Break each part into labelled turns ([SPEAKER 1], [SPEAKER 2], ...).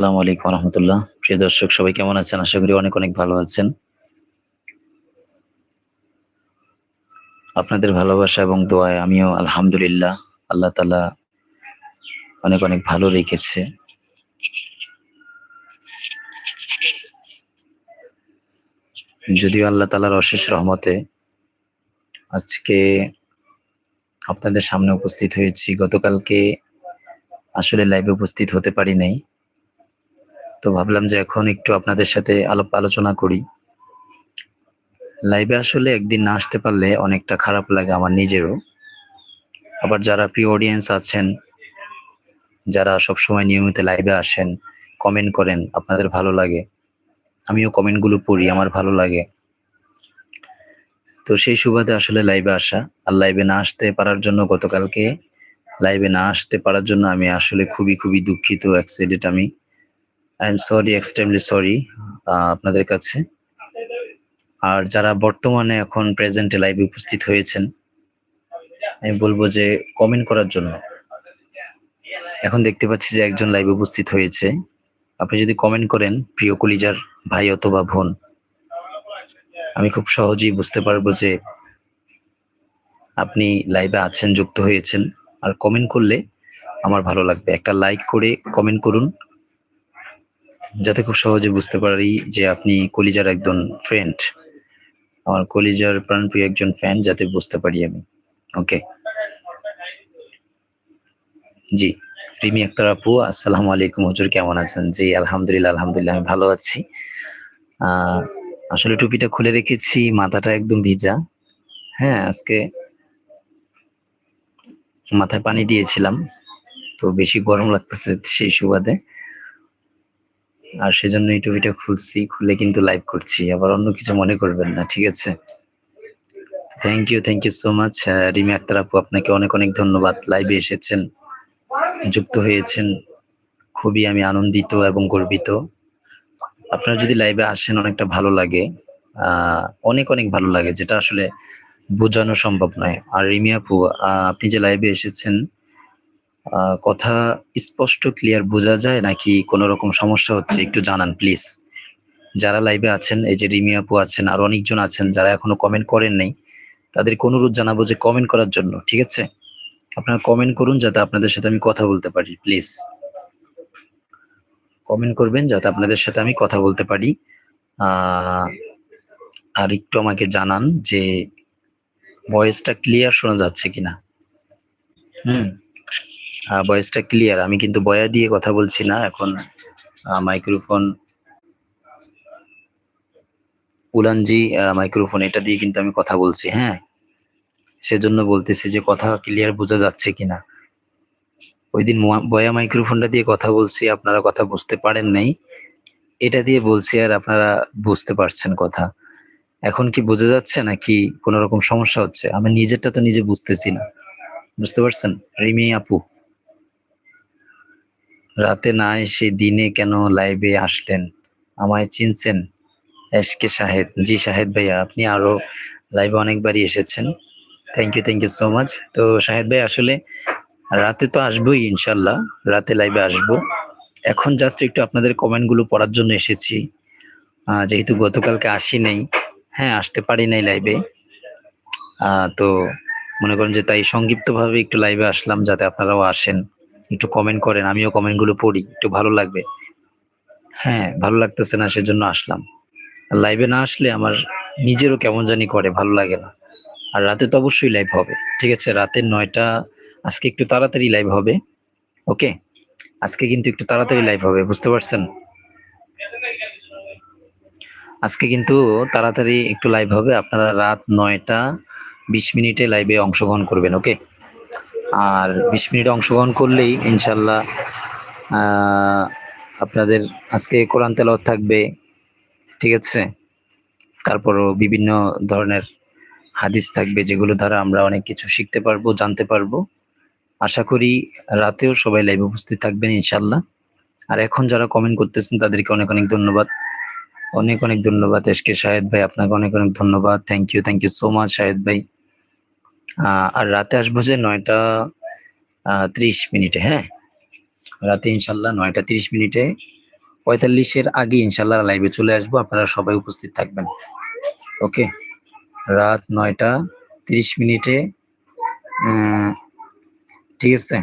[SPEAKER 1] আসসালামু আলাইকুম রহমতুল্লাহ। প্রিয় দর্শক, সবাই কেমন আছেন? আশা করি অনেক অনেক ভালো আছেন। আপনাদের ভালোবাসা এবং দোয়ায় আমিও আলহামদুলিল্লাহ আল্লাহ তালা অনেক অনেক ভালো রেখেছে। যদিও আল্লাহ তালার অশেষ রহমতে আজকে আপনাদের সামনে উপস্থিত হয়েছি। গতকালকে আসলে লাইভে উপস্থিত হতে পারি নাই। তো ভাবলাম যে এখন একটু আপনাদের সাথে আলাপ আলোচনা করি। লাইভে আসলে একদিন না আসতে পারলে অনেকটা খারাপ লাগে আমার নিজেরও। আবার যারা প্রিয় অডিয়েন্স আছেন, যারা সবসময় নিয়মিত লাইভে আসেন কমেন্ট করেন, আপনাদের ভালো লাগে। আমিও কমেন্টগুলো পড়ি, আমার ভালো লাগে। তো সেই সুবাদে আসলে লাইভে আসা। আর লাইভে না আসতে পারার জন্য গতকালকে লাইভে না আসতে পারার জন্য আমি আসলে খুবই খুবই দুঃখিত অ্যাক্সিডেন্ট আমি। I am sorry extremely sorry আপনাদের কাছে। আর যারা বর্তমানে এখন প্রেজেন্টে লাইভে উপস্থিত হয়েছেন, আমি বলব যে কমেন্ট করার জন্য। এখন দেখতে পাচ্ছি যে একজন লাইভে উপস্থিত হয়েছে। আপনি যদি কমেন্ট করেন, প্রিয় কলিজার ভাই অথবা বোন, আমি খুব সহজেই বুঝতে পারব যে আপনি লাইভে আছেন, যুক্ত হয়েছেন। আর কমেন্ট করলে আমার ভালো লাগবে। একটা লাইক করে কমেন্ট করুন। যাতে খুব সহজে বুঝতে পারি যে আপনি কলিজার একজন ফ্রেন্ড আমার কলিজার প্রাণপ্রিয় একজন ফ্যান যাতে বুঝতে পারি আমি। ওকে জি, রিমি আক্তার আপু, আসসালামু আলাইকুম। হুজুর, কেমন আছেন? জি, আলহামদুলিল্লাহ আলহামদুলিল্লাহ, আমি ভালো আছি। আসলে টুপিটা খুলে রেখেছি, মাথাটা একদম ভিজা। হ্যাঁ আজকে মাথায় পানি দিয়েছিলাম। তো বেশি গরম লাগতেছে সেই সুবাদে। আর সেজন্য টুপিটা খুলছি, খুলে কিন্তু লাইভ করছি। আবার অন্য কিছু মনে করবেন না, ঠিক আছে? Thank you thank you so much Rimi Akter আপু, আপনাকে অনেক অনেক ধন্যবাদ। লাইভে এসেছেন, যুক্ত হয়েছেন। খুবই আমি আনন্দিত এবং গর্বিত। আপনারা যদি লাইভে আসেন, অনেকটা ভালো লাগে। অনেক অনেক ভালো লাগে, যেটা আসলে বোঝানো সম্ভব নয়। আর রিমি আপু আপনি যে লাইভে এসেছেন কথা স্পষ্ট ক্লিয়ার বোঝা যায় নাকি কোনো রকম সমস্যা হচ্ছে? একটু জানান প্লিজ যারা লাইভে আছেন, এই যে রিমি আপু আছেন, আর অনেকজন আছেন, যারা এখনও কমেন্ট করেন নাই, তাদেরকে অনুরোধ জানাব যে কমেন্ট করার জন্য, ঠিক আছে? আপনারা কমেন্ট করুন যাতে আপনাদের সাথে আমি কথা বলতে পারি প্লিজ কমেন্ট করবেন যাতে আপনাদের সাথে আমি কথা বলতে পারি। আর একটু আমাকে জানান যে ভয়েসটা ক্লিয়ার শোনা যাচ্ছে কিনা। হুম। ভয়েসটা ক্লিয়ার আমি কিন্তু বয়া দিয়ে কথা বলছি না। এখন মাইক্রোফোন উলানজি মাইক্রোফোন এটা দিয়ে কিন্তু আমি কথা বলছি হ্যাঁ? সেজন্য বলতেছি যে কথা ক্লিয়ার বোঝা যাচ্ছে কিনা। ওই দিন বয়া মাইক্রোফোনটা দিয়ে কথা বলছি, আপনারা কথা বুঝতে পারেন নাই। এটা দিয়ে বলছি আর আপনারা বুঝতে পারছেন কথা। এখন কি বোঝা যাচ্ছে নাকি কোনো রকম সমস্যা হচ্ছে? আমি নিজেরটা তো নিজে বুঝতেছি না। বুঝতে পারছেন? রিমি আপু। রাতে না এসে দিনে কেন লাইভে আসলেন? আমায় চিনছেন? এসকে শাহেদ জি শাহেদ ভাইয়া, আপনি আরও লাইভে অনেকবারই এসেছেন। Thank you thank you so much তো শাহেদ ভাই, আসলে রাতে তো আসবোই ইনশাল্লাহ। রাতে লাইভে আসব। এখন জাস্ট একটু আপনাদের কমেন্টগুলো পড়ার জন্য এসেছি। যেহেতু গতকালকে আসি নাই। হ্যাঁ আসতে পারি নাই লাইভে তো মনে করেন যে তাই সংক্ষিপ্তভাবে একটু লাইভে আসলাম যাতে আপনারাও আসেন। একটু কমেন্ট করেন, আমিও কমেন্টগুলো পড়ি, একটু ভালো লাগবে। হ্যাঁ ভালো লাগতেছে না, সেজন্য আসলাম। লাইভে না আসলে আমার নিজেরও কেমন জানি করে, ভালো লাগে না। আর রাতে তো অবশ্যই লাইভ হবে, ঠিক আছে? রাতের নয়টা, আজকে একটু তাড়াতাড়ি লাইভ হবে ওকে আজকে কিন্তু একটু তাড়াতাড়ি লাইভ হবে, বুঝতে পারছেন? আজকে কিন্তু তাড়াতাড়ি একটু লাইভ হবে, আপনারা রাত নয়টা, বিশ মিনিটে লাইভে অংশগ্রহণ করবেন ওকে আর বিশ মিনিট অংশগ্রহণ করলেই ইনশাল্লাহ আপনাদের আজকে কোরআন তেলাওয়াত থাকবে, ঠিক আছে? তারপরও বিভিন্ন ধরনের হাদিস থাকবে যেগুলো দ্বারা আমরা অনেক কিছু শিখতে পারব, জানতে পারব। আশা করি রাতেও সবাই লাইভ উপস্থিত থাকবেন ইনশাল্লাহ। আর এখন যারা কমেন্ট করতেছেন, তাদেরকে অনেক অনেক ধন্যবাদ। অনেক অনেক ধন্যবাদ এসকে শাহেদ ভাই, আপনাকে অনেক অনেক ধন্যবাদ। Thank you thank you so much Shahed ভাই। আর রাতে আসব যে নয়টা ত্রিশ মিনিটে হ্যাঁ? রাতে ইনশাল্লাহ নয়টা তিরিশ মিনিটে, পঁয়তাল্লিশের আগে ইনশাল্লাহ লাইভে চলে আসব, আপনারা সবাই উপস্থিত থাকবেন। ওকে রাত নয়টা তিরিশ মিনিটে ঠিক আছে?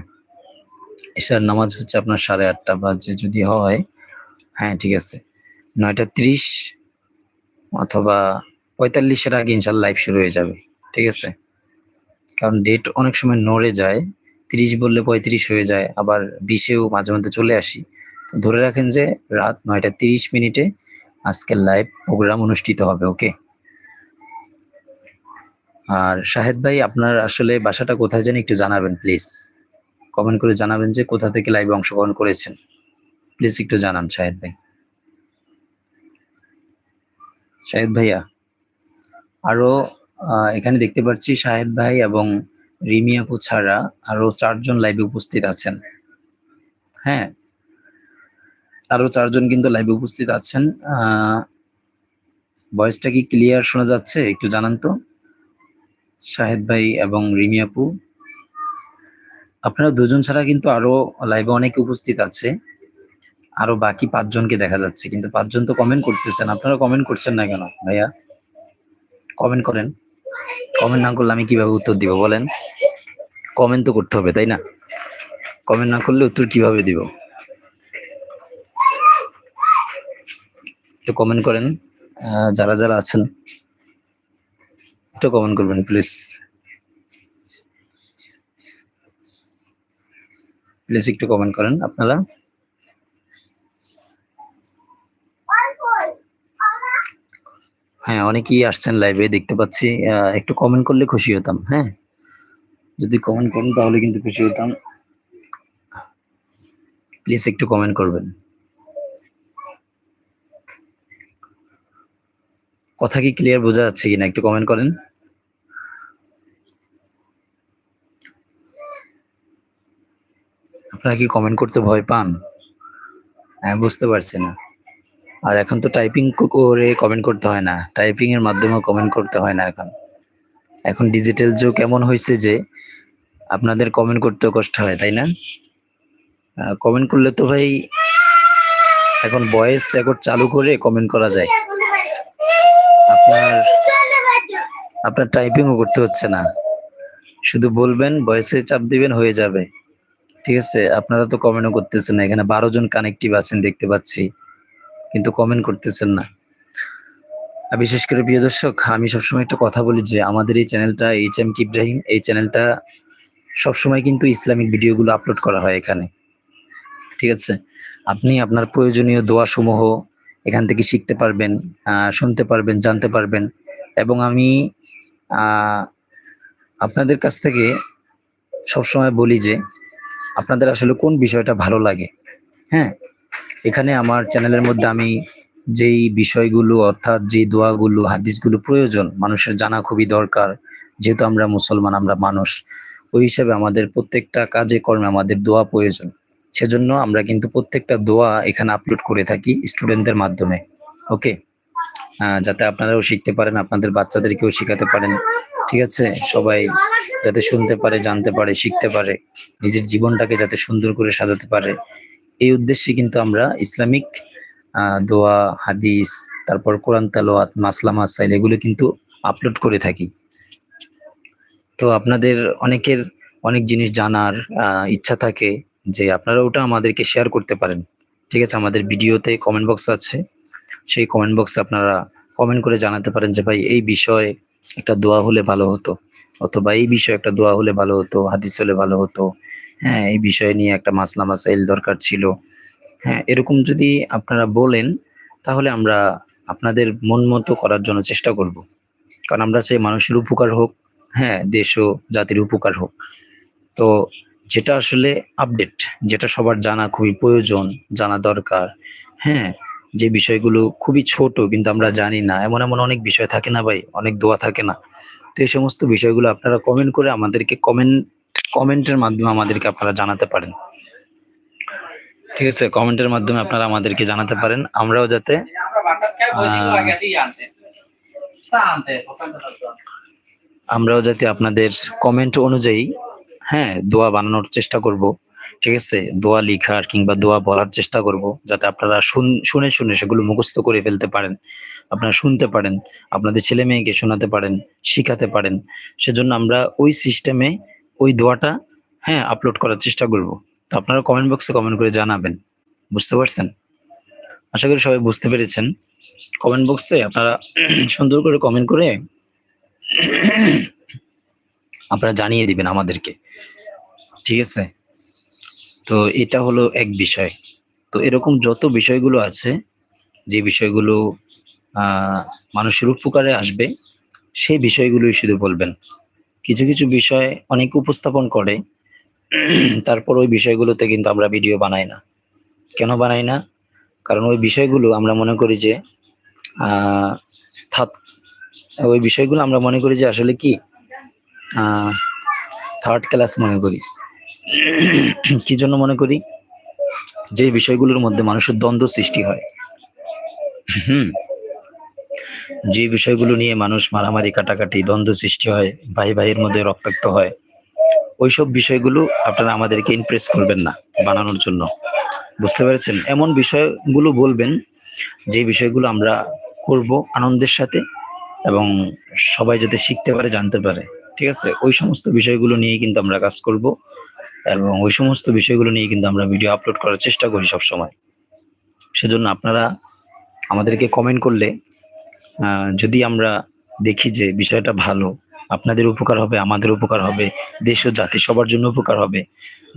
[SPEAKER 1] এশার নামাজ হচ্ছে আপনার সাড়ে আটটা বাজে যদি হয় হ্যাঁ ঠিক আছে। নয়টা তিরিশ অথবা পঁয়তাল্লিশের আগে ইনশাল্লাহ লাইভ শুরু হয়ে যাবে, ঠিক আছে? কারণ ডেট অনেক সময় নড়ে যায়, তিরিশ বললে পঁয়ত্রিশ হয়ে যায়, আবার বিশেও মাঝে মধ্যে চলে আসি। ধরে রাখেন যে রাত নয়টা তিরিশ মিনিটে আজকের লাইভ প্রোগ্রাম অনুষ্ঠিত হবে ওকে আর শাহেদ ভাই, আপনার আসলে বাসাটা কোথায় জানি একটু জানাবেন প্লিজ কমেন্ট করে জানাবেন যে কোথা থেকে লাইভে অংশগ্রহণ করেছেন। প্লিজ একটু জানান শাহেদ ভাই। শাহেদ ভাইয়া, আরও এখানে দেখতে পাচ্ছি শাহেদ ভাই এবং রিমি আপু ছাড়া আরও চারজন লাইভে উপস্থিত আছেন। হ্যাঁ আরও চারজন কিন্তু লাইভে উপস্থিত আছেন। ভয়েসটা কি ক্লিয়ার শোনা যাচ্ছে? একটু জানান তো। শাহেদ ভাই এবং রিমি আপু। আপনারা দুজন ছাড়া কিন্তু আরও লাইভে অনেকে উপস্থিত আছে। আরও বাকি পাঁচজনকে দেখা যাচ্ছে, কিন্তু পাঁচজন তো কমেন্ট করতেছেন। আপনারা কমেন্ট করছেন না কেন, ভাইয়া? কমেন্ট করেন। কমেন্ট না করলে আমি কীভাবে উত্তর দিব বলেন? কমেন্ট তো করতে হবে, তাই না? কমেন্ট না করলে উত্তর কীভাবে দিব? একটু কমেন্ট করেন। যারা যারা আছেন, একটু কমেন্ট করবেন প্লিজ প্লিজ একটু কমেন্ট করেন আপনারা। হ্যাঁ অনেকেই আসছেন লাইভে দেখতে পাচ্ছি একটু কমেন্ট করলে খুশি হতাম হ্যাঁ? যদি কমেন্ট করেন তাহলে কিন্তু খুশি হতাম। প্লিজ একটু কমেন্ট করবেন। কথা কি ক্লিয়ার বোঝা যাচ্ছে কিনা? একটু কমেন্ট করেন। আপনারা কি কমেন্ট করতে ভয় পান? হ্যাঁ বুঝতে পারছি না। আর এখন তো টাইপিং করে কমেন্ট করতে হয় না। টাইপিং এর মাধ্যমে কমেন্ট করতে হয় না এখন। এখন ডিজিটাল যুগ এমন হয়েছে যে আপনাদের কমেন্ট করতেও কষ্ট হয়, তাই না? কমেন্ট করলে তো ভাই এখন ভয়েস রেকর্ড চালু করে কমেন্ট করা যায়। আপনার আপনার টাইপিংও করতে হচ্ছে না। শুধু বলবেন ভয়েসে চাপ দিবেন, হয়ে যাবে। ঠিক আছে? আপনারা তো কমেন্টও করতেছেন এখানে বারো জন কানেক্টিভ আছেন দেখতে পাচ্ছি। কিন্তু কমেন্ট করতেছেন না। বিশেষ করে প্রিয় দর্শক, আমি সবসময় একটা কথা বলি যে আমাদের এই চ্যানেলটা এইচ এম কি ইব্রাহিম এই চ্যানেলটা সবসময় কিন্তু ইসলামিক ভিডিওগুলো আপলোড করা হয় এখানে। ঠিক আছে? আপনি আপনার প্রয়োজনীয় দোয়া সমূহ এখান থেকে শিখতে পারবেন শুনতে পারবেন, জানতে পারবেন এবং আমি আপনাদের কাছ থেকে সবসময় বলি যে আপনাদের আসলে কোন বিষয়টা ভালো লাগে? হ্যাঁ? এখানে আমার চ্যানেলের মধ্যে আমি যেই বিষয়গুলো, অর্থাৎ যেই দোয়াগুলো, হাদিসগুলো প্রয়োজন, মানুষের জানা খুবই দরকার। যেহেতু আমরা মুসলমান, আমরা মানুষ, ওই হিসাবে আমাদের প্রত্যেকটা কাজে, কর্মে আমাদের দোয়া প্রয়োজন। সেজন্য আমরা কিন্তু প্রত্যেকটা দোয়া এখানে আপলোড করে থাকি স্টুডেন্টদের মাধ্যমে ওকে যাতে আপনারাও শিখতে পারেন, আপনাদের বাচ্চাদেরকেও শেখাতে পারেন, ঠিক আছে? সবাই যাতে শুনতে পারে, জানতে পারে, শিখতে পারে, নিজের জীবনটাকে যাতে সুন্দর করে সাজাতে পারে। এই উদ্দেশ্যে কিন্তু আমরা ইসলামিক দোয়া, হাদিস, তারপর কোরআন তালোয়াত মাসলা, মাসাইল এগুলো কিন্তু আপলোড করে থাকি। তো আপনাদের অনেকের অনেক জিনিস জানার ইচ্ছা থাকে যে আপনারা ওটা আমাদেরকে শেয়ার করতে পারেন। ঠিক আছে? আমাদের ভিডিওতে কমেন্ট বক্স আছে। সেই কমেন্ট বক্সে আপনারা কমেন্ট করে জানাতে পারেন যে, ভাই, এই বিষয়ে একটা দোয়া হলে ভালো হতো। অথবা, এই বিষয়ে একটা দোয়া হলে ভালো হতো, হাদিস হলে ভালো হতো। হ্যাঁ এই বিষয় নিয়ে একটা মাসলা মাসাইল দরকার ছিল। হ্যাঁ এরকম যদি আপনারা বলেন, তাহলে আমরা আপনাদের মন মতো করার জন্য চেষ্টা করব। কারণ আমরা চাই মানুষের উপকার হোক হ্যাঁ দেশ ও জাতির উপকার হোক। তো যেটা আসলে আপডেট যেটা সবার জানা খুবই প্রয়োজন, জানা দরকার হ্যাঁ যে বিষয়গুলো খুবই ছোট কিন্তু আমরা জানি না, এমন এমন অনেক বিষয় থাকে না ভাই, অনেক দোয়া থাকে না। তো এই সমস্ত বিষয়গুলো আপনারা কমেন্ট করে আমাদেরকে কমেন্ট কমেন্টের মাধ্যমে আমাদেরকে আপনারা জানাতে পারেন। ঠিক আছে, কমেন্টের মাধ্যমে আপনারা আমাদেরকে জানাতে পারেন। আমরাও যাতে আমরাও যাতে আপনাদের কমেন্ট অনুযায়ী হ্যাঁ দোয়া বানানোর চেষ্টা করব। ঠিক আছে, দোয়া লিখার কিংবা দোয়া বলার চেষ্টা করব, যাতে আপনারা শুন- শুনে সেগুলো মুখস্থ করে ফেলতে পারেন, আপনারা শুনতে পারেন, আপনাদের ছেলে মেয়েকে শোনাতে পারেন, শিখাতে পারেন। সেজন্য আমরা ওই সিস্টেমে ওই দোয়াটা হ্যাঁ আপলোড করার চেষ্টা করব। তো আপনারা কমেন্ট বক্সে কমেন্ট করে জানাবেন। বুঝতে পারছেন? আশা করি সবাই বুঝতে পেরেছেন। কমেন্ট বক্সে আপনারা সুন্দর করে কমেন্ট করে আপনারা জানিয়ে দিবেন আমাদেরকে। ঠিক আছে? তো এটা হলো এক বিষয়। তো এরকম যত বিষয়গুলো আছে, যে বিষয়গুলো মানুষের উপকারে আসবে, সেই বিষয়গুলোই শুধু বলবেন। কিছু কিছু বিষয় অনেক উপস্থাপন করে, তারপর ওই বিষয়গুলোতে কিন্তু আমরা ভিডিও বানাই না। কেন বানাই না? কারণ ওই বিষয়গুলো আমরা মনে করি যে ওই বিষয়গুলো আমরা মনে করি যে আসলে কি? থার্ড ক্লাস মনে করি। কি জন্য মনে করি? যে বিষয়গুলোর মধ্যে মানুষের দ্বন্দ্ব সৃষ্টি হয়। হুম। যে বিষয়গুলো নিয়ে মানুষ মারামারি, কাটাকাটি, দ্বন্দ্ব সৃষ্টি হয়, ভাই ভাইয়ের মধ্যে রক্তাক্ত হয়, ওইসব বিষয়গুলো আপনারা আমাদেরকে ইমপ্রেস করবেন না বানানোর জন্য। বুঝতে পেরেছেন? এমন বিষয়গুলো বলবেন, যে বিষয়গুলো আমরা করব আনন্দের সাথে এবং সবাই যাতে শিখতে পারে, জানতে পারে। ঠিক আছে? ওই সমস্ত বিষয়গুলো নিয়ে কিন্তু আমরা কাজ করব এবং ওই সমস্ত বিষয়গুলো নিয়ে কিন্তু আমরা ভিডিও আপলোড করার চেষ্টা করি সব সময় সেজন্য আপনারা আমাদেরকে কমেন্ট করলে যদি আমরা দেখি যে বিষয়টা ভালো, আপনাদের উপকার হবে, আমাদের উপকার হবে, দেশ ও জাতি সবার জন্য উপকার হবে।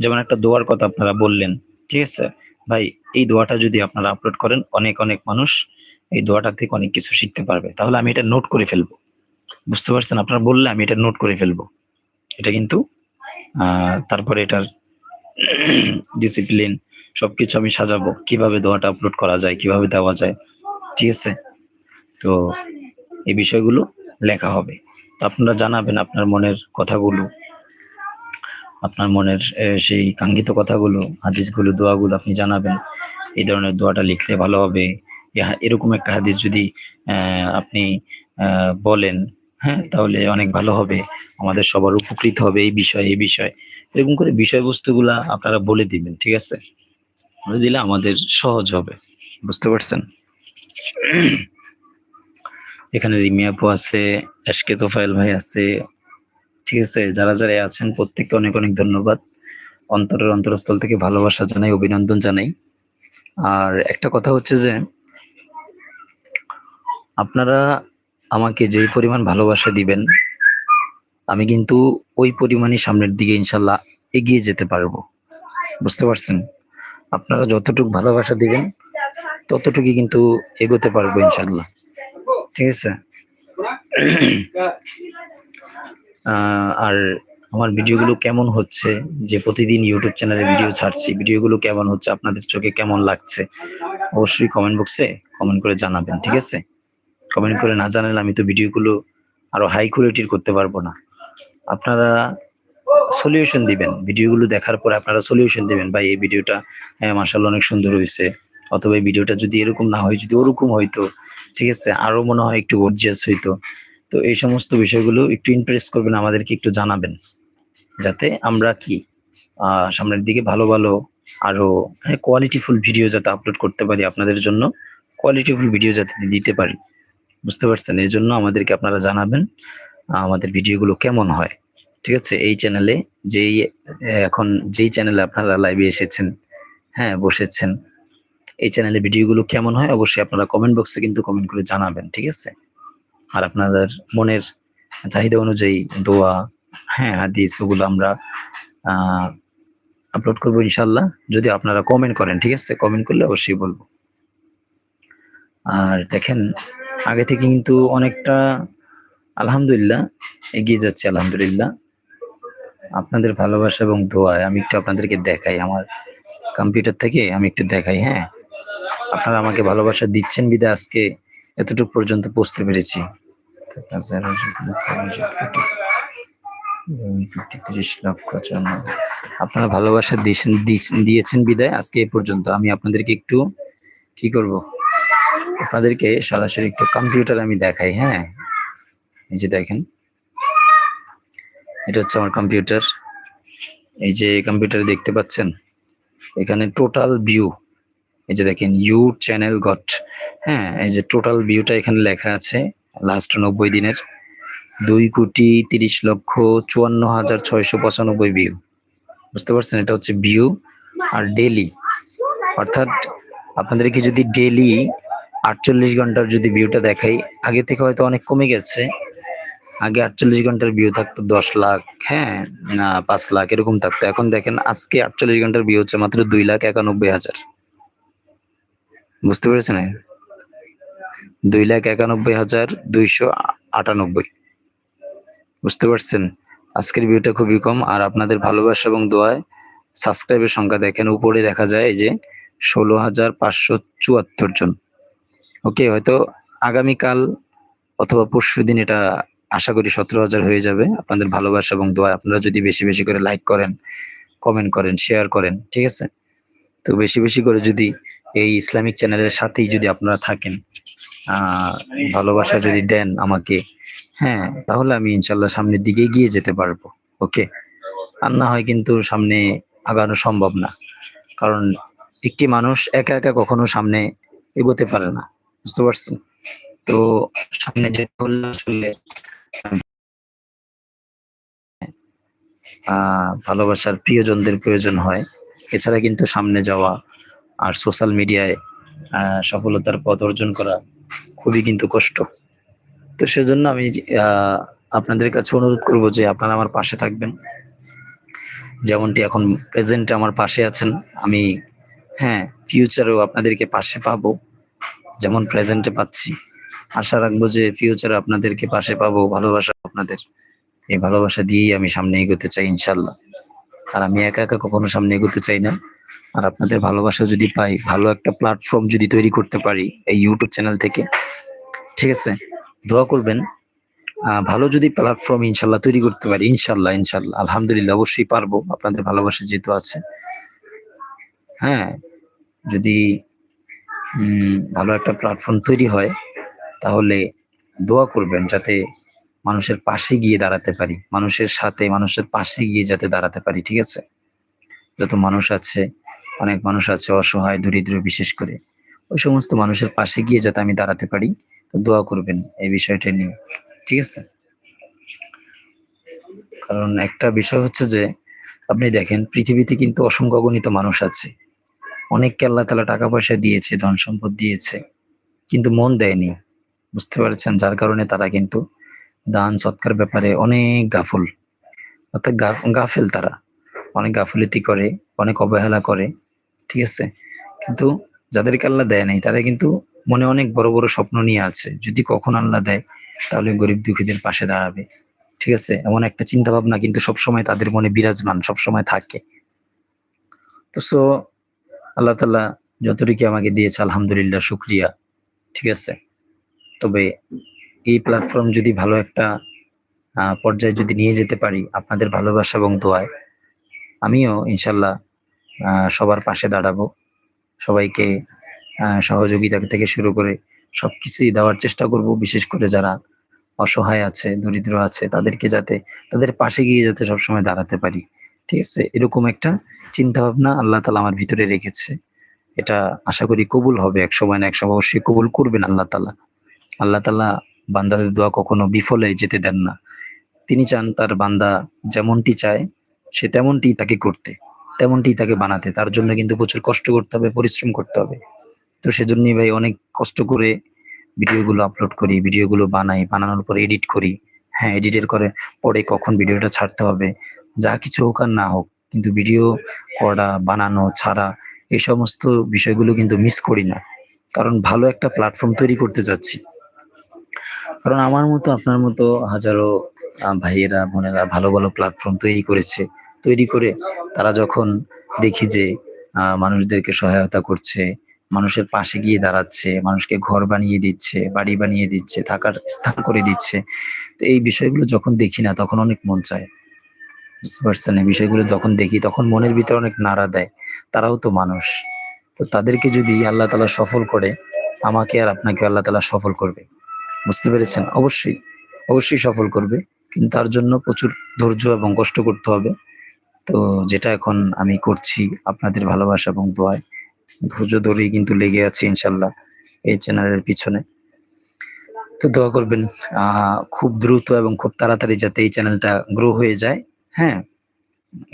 [SPEAKER 1] যেমন একটা দোয়ার কথা আপনারা বললেন, ঠিক আছে? ভাই, এই দোয়াটা যদি আপনারা আপলোড করেন, অনেক অনেক মানুষ এই দোয়াটা থেকে অনেক কিছু শিখতে পারবে। তাহলে আমি এটা নোট করে ফেলব। বুঝতে পারছেন? আপনারা বললে আমি এটা নোট করে ফেলব। এটা কিন্তু তারপরে এটার ডিসিপ্লিন সবকিছু আমি সাজাবো। কীভাবে দোয়াটা আপলোড করা যায়, কীভাবে দেওয়া যায়, ঠিক আছে? তো এই বিষয়গুলো লেখা হবে। তো আপনারা জানাবেন আপনার মনের কথাগুলো, আপনার মনের সেই কাঙ্ক্ষিত কথাগুলো, হাদিসগুলো, দোয়াগুলো আপনি জানাবেন। এই ধরনের দোয়াটা লিখলে ভালো হবে। এরকম একটা হাদিস যদি আপনি বলেন হ্যাঁ তাহলে অনেক ভালো হবে। আমাদের সবার উপকৃত হবে এই বিষয় এই বিষয়। এরকম করে বিষয়বস্তুগুলা আপনারা বলে দিবেন, ঠিক আছে? বলে দিলে আমাদের সহজ হবে। বুঝতে পারছেন? এখানে রিমি আপু আছে এসকে তোফাইল ভাই আছে। ঠিক আছে, যারা যারা আছেন, প্রত্যেককে অনেক অনেক ধন্যবাদ। অন্তরের অন্তরস্থল থেকে ভালোবাসা জানাই, অভিনন্দন জানাই। আর একটা কথা হচ্ছে যে, আপনারা আমাকে যেই পরিমাণ ভালোবাসা দিবেন, আমি কিন্তু ওই পরিমাণই সামনের দিকে ইনশাল্লাহ এগিয়ে যেতে পারব। বুঝতে পারছেন? আপনারা যতটুকু ভালোবাসা দিবেন, ততটুকুই কিন্তু এগোতে পারব ইনশাল্লাহ। ঠিক আছে। আর আমার ভিডিওগুলো কেমন হচ্ছে? যে প্রতিদিন ইউটিউব চ্যানেলে ভিডিও ছাড়ছি, ভিডিওগুলো কেমন হচ্ছে? আপনাদের চোখে কেমন লাগছে? অবশ্যই কমেন্ট বক্সে কমেন্ট করে জানাবেন, ঠিক আছে? কমেন্ট করে না জানালে আমি তো ভিডিওগুলো আরও হাই কোয়ালিটির করতে পারব না। আপনারা সলিউশন দিবেন, ভিডিওগুলো দেখার পরে আপনারা সলিউশন দিবেন, ভাই, এই ভিডিওটা হ্যাঁ মার্শাল অনেক সুন্দর হয়েছে। অথবা এই ভিডিওটা যদি এরকম না হয়, যদি ওরকম হইতো ঠিক আছে? আরও মনে হয় একটু গর্জিয়াস হইতো। তো এই সমস্ত বিষয়গুলো একটু ইমপ্রেস করবেন, আমাদেরকে একটু জানাবেন। যাতে আমরা কি সামনের দিকে ভালো ভালো আরও কোয়ালিটিফুল ভিডিও যাতে আপলোড করতে পারি আপনাদের জন্য কোয়ালিটিফুল ভিডিও যাতে দিতে পারি। বুঝতে পারছেন? এই জন্য আমাদেরকে আপনারা জানাবেন আমাদের ভিডিওগুলো কেমন হয়। ঠিক আছে? এই চ্যানেলে যেই, এখন যেই চ্যানেলে আপনারা লাইভে এসেছেন হ্যাঁ বসেছেন এই চ্যানেলের ভিডিওগুলো কেমন হয় অবশ্যই আপনারা কমেন্ট বক্সে কিন্তু কমেন্ট করে জানাবেন, ঠিক আছে? আর আপনাদের মনের চাহিদা অনুযায়ী দোয়া হ্যাঁ হাদিস ওগুলো আমরা আপলোড করব ইনশাল্লাহ যদি আপনারা কমেন্ট করেন, ঠিক আছে? কমেন্ট করলে অবশ্যই বলব। আর দেখেন, আগে থেকে কিন্তু অনেকটা আলহামদুলিল্লাহ এগিয়ে যাচ্ছে, আলহামদুলিল্লাহ। আপনাদের ভালোবাসা এবং দোয়ায় আমি একটু আপনাদেরকে দেখাই, আমার কম্পিউটার থেকে আমি একটু দেখাই হ্যাঁ? আপনারা আমাকে ভালোবাসা দিচ্ছেন বিদায় আজকে এতটুকু পর্যন্ত পৌঁছতে পেরেছি। আপনারা ভালোবাসা দিয়েছেন বিদায় আজকে এ পর্যন্ত। আমি আপনাদেরকে একটু কি করব? আপনাদেরকে সরাসরি একটু কম্পিউটার আমি দেখাই হ্যাঁ? এই যে দেখেন। এটা হচ্ছে আমার কম্পিউটার এই যে কম্পিউটার দেখতে পাচ্ছেন? এখানে টোটাল ভিউ এই যে দেখেন ইউ চ্যানেল গট হ্যাঁ এই যে টোটাল ভিউটা এখানে লেখা আছে লাস্ট নব্বই দিনের। দুই কোটি তিরিশ লক্ষ চুয়ান্ন হাজার ছয়শো পঁচানব্বই ভিউ বুঝতে পারছেন? এটা হচ্ছে ভিউ আর ডেলি অর্থাৎ আপনাদেরকে যদি ডেলি আটচল্লিশ ঘণ্টার যদি ভিউটা দেখাই, আগে থেকে হয়তো অনেক কমে গেছে। আগে আটচল্লিশ ঘণ্টার ভিউ থাকতো দশ লাখ হ্যাঁ না, পাঁচ লাখ, এরকম থাকতো। এখন দেখেন, আজকে আটচল্লিশ ঘণ্টার ভিউ হচ্ছে মাত্র দুই লাখ একানব্বই হাজার। বুঝতে পেরেছেন? দুই লাখ একানব্বই হাজার দুইশো আটানব্বই। বুঝতে পারছেন? আজকের ভিউটা খুবই কম, আর আপনাদের ভালোবাসা এবং দোয়ায় সাবস্ক্রাইবের সংখ্যা দেখেন, উপরে দেখা যায় যে ষোলো হাজার পাঁচশো চুয়াত্তর জন। ওকে, হয়তো আগামীকাল অথবা পরশু দিন এটা আশা করি সতেরো হাজার হয়ে যাবে। আপনাদের ভালোবাসা এবং দোয়া আপনারা যদি বেশি বেশি করে লাইক করেন কমেন্ট করেন শেয়ার করেন, ঠিক আছে? তো বেশি বেশি করে যদি এই ইসলামিক চ্যানেলের সাথেই যদি আপনারা থাকেন ভালোবাসা যদি দেন আমাকে হ্যাঁ তাহলে আমি ইনশাল্লাহ সামনের দিকে এগিয়ে যেতে পারব, ওকে? আর না হয় কিন্তু সামনে আগানো সম্ভব না, কারণ একটি মানুষ একা একা কখনো সামনে এগোতে পারে না, বুঝতে পারছেন? তো সামনে যেতে হলে আসলে ভালোবাসার প্রিয়জনদের প্রয়োজন হয়, এছাড়া কিন্তু সামনে যাওয়া আর সোশ্যাল মিডিয়ায় সফলতার পথ অর্জন করা খুবই কিন্তু কষ্ট। তো সেজন্য আমি আপনাদের কাছে অনুরোধ করব যে আপনারা আমার পাশে থাকবেন। যেমনটি এখন প্রেজেন্টে আমার পাশে আছেন, আমি হ্যাঁ ফিউচারেও আপনাদেরকে পাশে পাবো, যেমন প্রেজেন্টে পাচ্ছি। আশা রাখব যে ফিউচারে আপনাদেরকে পাশে পাবো, ভালোবাসা আপনাদের। এই ভালোবাসা দিয়েই আমি সামনে এগোতে চাই ইনশাল্লাহ আর আমি একা একা কখনো সামনে এগোতে চাই না। আর আপনাদের ভালোবাসা যদি পাই, ভালো একটা প্ল্যাটফর্ম যদি তৈরি করতে পারি এই ইউটিউব চ্যানেল থেকে, ঠিক আছে? দোয়া করবেন ভালো যদি প্ল্যাটফর্ম ইনশাল্লাহ তৈরি করতে পারি, ইনশাল্লাহ ইনশাল্লাহ, আলহামদুলিল্লাহ, অবশ্যই পারব, আপনাদের ভালোবাসা যেহেতু আছে। হ্যাঁ যদি ভালো একটা প্ল্যাটফর্ম তৈরি হয়, তাহলে দোয়া করবেন যাতে মানুষের পাশে গিয়ে দাঁড়াতে পারি, মানুষের সাথে, মানুষের পাশে গিয়ে যাতে দাঁড়াতে পারি, ঠিক আছে? যত মানুষ আছে, অনেক মানুষ আছে অসহায়, দরিদ্র বিশেষ করে। ওই সমস্ত মানুষের পাশে গিয়ে যাতে আমি দাঁড়াতে পারি, তো দোয়া করবেন এই বিষয়টা নিয়ে। ঠিক আছে? কারণ একটা বিষয় হচ্ছে যে, আপনি দেখেন, পৃথিবীতে কিন্তু অসংখ্য গণিত মানুষ আছে। অনেককে আল্লাহ তালা টাকা পয়সা দিয়েছে, ধন সম্পদ দিয়েছে, কিন্তু মন দেয়নি। বুঝতে পারছেন? যার কারণে তারা কিন্তু দান, সৎকার ব্যাপারে অনেক গাফল। অর্থাৎ গাফেল তারা। অনেক গাফিলতি করে, অনেক অবহেলা করে, ঠিক আছে? কিন্তু যাদেরকে আল্লাহ দেয় নাই তারা কিন্তু মনে অনেক বড় বড় স্বপ্ন নিয়ে আছে। যদি কখন আল্লাহ দেয়, তাহলে গরিব দুঃখীদের পাশে দাঁড়াবে, ঠিক আছে? এমন একটা চিন্তা ভাবনা কিন্তু সবসময় তাদের মনে বিরাজমান, সবসময় থাকে। তো সো, আল্লাহ তাল্লাহ যতটুকু আমাকে দিয়েছে, আলহামদুলিল্লাহ, শুক্রিয়া, ঠিক আছে? তবে এই প্ল্যাটফর্ম যদি ভালো একটা পর্যায়ে যদি নিয়ে যেতে পারি, আপনাদের ভালোবাসা এবং দোয়ায় আমিও ইনশাল্লাহ সবার পাশে দাঁড়াবো। সবাইকে সহযোগিতা থেকে শুরু করে সবকিছুই দেওয়ার চেষ্টা করব। বিশেষ করে যারা অসহায় আছে, দরিদ্র আছে, তাদেরকে যাতে, তাদের পাশে গিয়ে যাতে সবসময় দাঁড়াতে পারি। ঠিক আছে? এরকম একটা চিন্তা ভাবনা আল্লাহ তালা আমার ভিতরে রেখেছে। এটা আশা করি কবুল হবে। এক সময় না এক সময় অবশ্যই কবুল করবেন আল্লাহ তালা আল্লাহ তালা বান্দাদের দোয়া কখনো বিফলে যেতে দেন না। তিনি চান তার বান্দা যেমনটি চায় সে তেমনটি তাকে করতে তেমনটি তাকে বানাতে। তার জন্য কিন্তু প্রচুর কষ্ট করতে হবে, পরিশ্রম করতে হবে। তো সেজন্যই ভাই অনেক কষ্ট করে ভিডিওগুলো আপলোড করি, ভিডিওগুলো বানাই, বানানোর পরে এডিট করি। হ্যাঁ এডিটের করে, পরে কখন ভিডিওটা ছাড়তে হবে, যা কিছু হোক আর না হোক। কিন্তু ভিডিও করা, বানানো, ছাড়া এই সমস্ত বিষয়গুলো কিন্তু মিস করি না। কারণ ভালো একটা প্ল্যাটফর্ম তৈরি করতে যাচ্ছি কারণ আমার মতো, আপনার মতো হাজারো ভাইয়েরা, বোনেরা ভালো ভালো প্ল্যাটফর্ম তৈরি করেছে। তৈরি করে তারা যখন দেখি যে মানুষদেরকে সহায়তা করছে, মানুষের পাশে গিয়ে দাঁড়াচ্ছে, মানুষকে ঘর বানিয়ে দিচ্ছে, বাড়ি বানিয়ে দিচ্ছে, থাকার স্থান করে দিচ্ছে, তো এই বিষয়গুলো যখন দেখি না তখন অনেক মন চায়। বুঝতে পারছেন? এই বিষয়গুলো যখন দেখি তখন মনের ভিতরে অনেক নাড়া দেয়। তারাও তো মানুষ। তো তাদেরকে যদি আল্লাহ তালা সফল করে, আমাকে আর আপনাকে আল্লাহ তালা সফল করবে। বুঝতে পেরেছেন? অবশ্যই। অবশ্যই সফল করবে। কিন্তু তার জন্য প্রচুর ধৈর্য এবং কষ্ট করতে হবে। তো যেটা এখন আমি করছি আপনাদের ভালোবাসা এবং দোয়ায়, ধৈর্য ধরেই কিন্তু লেগে আছি ইনশাল্লাহ এই চ্যানেলের পিছনে। তো দোয়া করবেন খুব দ্রুত এবং খুব তাড়াতাড়ি যাতে এই চ্যানেলটা গ্রো হয়ে যায় হ্যাঁ?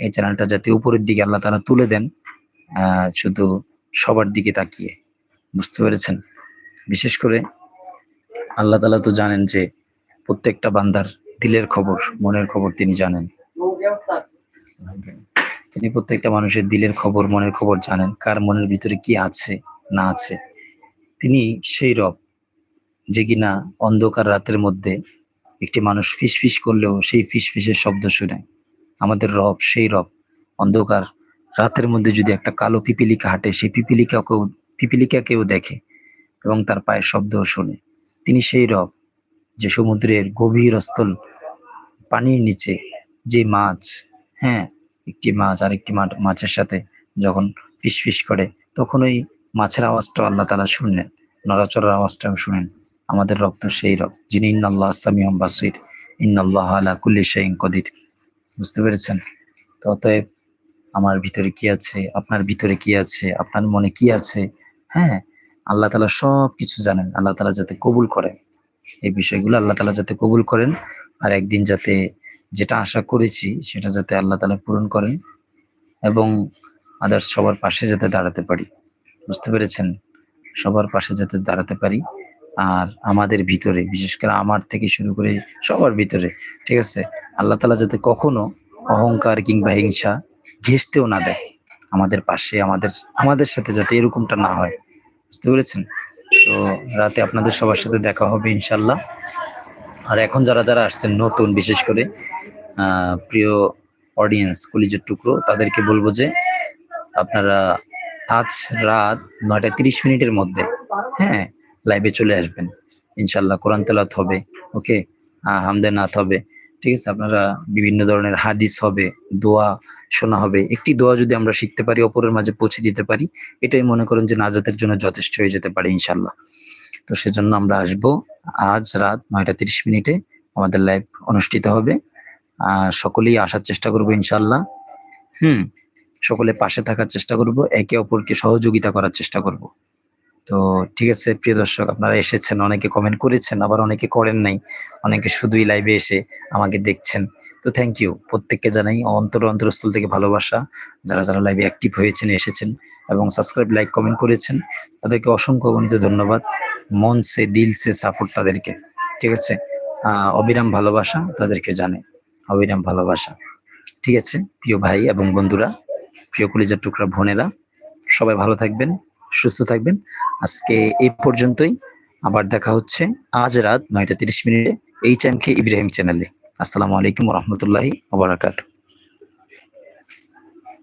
[SPEAKER 1] এই চ্যানেলটা যাতে উপরের দিকে আল্লাহ তারা তুলে দেন শুধু সবার দিকে তাকিয়ে। বুঝতে পেরেছেন? বিশেষ করে আল্লাহ তালা তো জানেন যে প্রত্যেকটা বান্দার দিলের খবর, মনের খবর তিনি জানেন। তিনি প্রত্যেকটা মানুষের দিলের খবর, মনের খবর জানেন, কার মনের ভিতরে কি আছে, না আছে। তিনি সেই রব, যে কিনা অন্ধকার রাতের মধ্যে একটি মানুষ ফিস ফিস করলেও সেই ফিস ফিসের শব্দ শুনে। আমাদের রব সেই রব। অন্ধকার রাতের মধ্যে যদি একটা কালো পিপিলিকা হাঁটে, সেই পিপিলিকাকেও পিপিলিকাকেও দেখে এবং তার পায়ের শব্দও শোনে। তিনি সেই রব, যে সমুদ্রের গভীর স্থল পানির নিচে যে মাছ হ্যাঁ একটি মাছ আর একটি মাছের সাথে যখন ফিস ফিস করে, তখন ওই মাছের আওয়াজটা আল্লাহ তালা শুনলেন, নড়াচড়ার আওয়াজটাও শুনেন আমাদের রক্ত সেই রব যিনি ইন্নাল্লাহ সামিয়ম বাসির, ইন্নাল্লাহ আলা কুল্লি শাইইন কদির। বুঝতে পেরেছেন? তো অতএব আমার ভিতরে কি আছে, আপনার ভিতরে কি আছে, আপনার মনে কি আছে? হ্যাঁ আল্লাহ তালা সব কিছু জানেন, আল্লাহ তালা যাতে কবুল করেন। এই বিষয়গুলো আল্লাহ তালা যাতে কবুল করেন, আর একদিন যাতে যেটা আশা করেছি সেটা যাতে আল্লাহ তালা পূরণ করেন এবং আদার্স সবার পাশে যাতে দাঁড়াতে পারি। বুঝতে পেরেছেন? সবার পাশে যাতে দাঁড়াতে পারি। আর আমাদের ভিতরে, বিশেষ করে আমার থেকে শুরু করে সবার ভিতরে, ঠিক আছে? আল্লাহ তালা যাতে কখনো অহংকার কিংবা হিংসা ঘেসতেও না দেয় আমাদের পাশে, আমাদের আমাদের সাথে যাতে এরকমটা না হয়। বুঝতে পেরেছেন? তো রাতে আপনাদের সবার সাথে দেখা হবে ইনশাল্লাহ আর এখন যারা যারা আসছেন নতুন, বিশেষ করে প্রিয় অডিয়েন্স কলিজের টুকরো, তাদেরকে বলব যে আপনারা আজ রাত নয়টা তিরিশ মিনিটের মধ্যে হ্যাঁ লাইভে চলে আসবেন। ইনশাল্লাহ কোরআন তেলাত হবে, ওকে? হামদে নাথ হবে, ঠিক আছে? আপনারা বিভিন্ন ধরনের হাদিস হবে, দোয়া শোনা হবে। একটি দোয়া যদি আমরা শিখতে পারি, অপরের মাঝে পৌঁছে দিতে পারি, এটাই মনে করেন যে নাজাতের জন্য যথেষ্ট হয়ে যেতে পারে ইনশাল্লাহ তো সেজন্য আমরা আসব। আজ রাত নয়টা তিরিশ মিনিটে আমাদের লাইভ অনুষ্ঠিত হবে। আহ সকলেই আসার চেষ্টা করব ইনশাল্লাহ হুম, সকলে পাশে থাকার চেষ্টা করব, একে অপরকে সহযোগিতা করার চেষ্টা করব। তো ঠিক আছে, প্রিয় দর্শক, আপনারা এসেছেন, অনেকে কমেন্ট করেছেন, আবার অনেকে করেন নাই। অনেকে শুধুই লাইভে এসে আমাকে দেখছেন। তো থ্যাংক ইউ প্রত্যেককে জানাই অন্তর অন্তরস্থল থেকে ভালোবাসা। যারা যারা লাইভে অ্যাক্টিভ হয়েছেন, এসেছেন এবং সাবস্ক্রাইব লাইক কমেন্ট করেছেন, তাদেরকে অসংখ্য গণিত ধন্যবাদ। মন সে, দিল সে সাপোর্ট তাদেরকে, ঠিক আছে? অবিরাম ভালোবাসা তাদেরকে জানে, অবিরাম ভালোবাসা, ঠিক আছে? প্রিয় ভাই এবং বন্ধুরা, প্রিয় কলিজার টুকরা বোনেরা, সবাই ভালো থাকবেন, সুস্থ থাকবেন। আজকে এই পর্যন্তই, আবার দেখা হচ্ছে আজ রাত নয়টা তিরিশ মিনিটে, এইচ এম কে ইব্রাহিম চ্যানেলে আসসালামু আলাইকুম রহমতুল্লাহি ওবরাকাতু